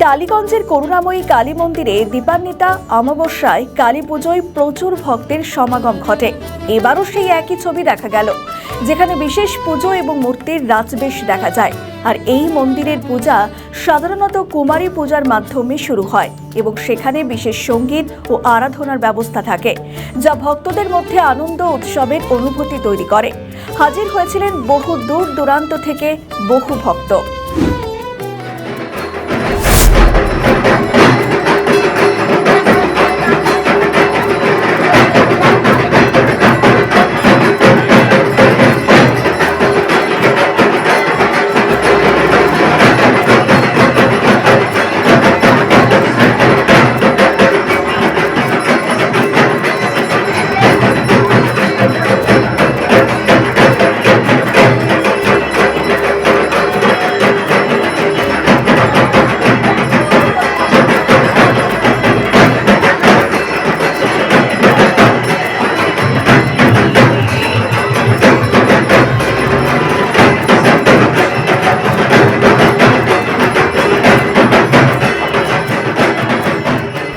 টালিগঞ্জের করুণাময়ী কালী মন্দিরে দীপান্বিতা, অমাবস্যায় কালী পুজোয় প্রচুর ভক্তের সমাগম ঘটে। এবারও সেই একই ছবি দেখা গেল, যেখানে বিশেষ পুজো এবং মূর্তির রাজবেশ দেখা যায়। আর এই মন্দিরের পূজা সাধারণত কুমারী পূজার মাধ্যমে শুরু হয় এবং সেখানে বিশেষ সংগীত ও আরাধনার ব্যবস্থা থাকে, যা ভক্তদের মধ্যে আনন্দ উৎসবের অনুভূতি তৈরি করে। হাজির হয়েছিলেন বহু দূর দূরান্ত থেকে বহু ভক্ত।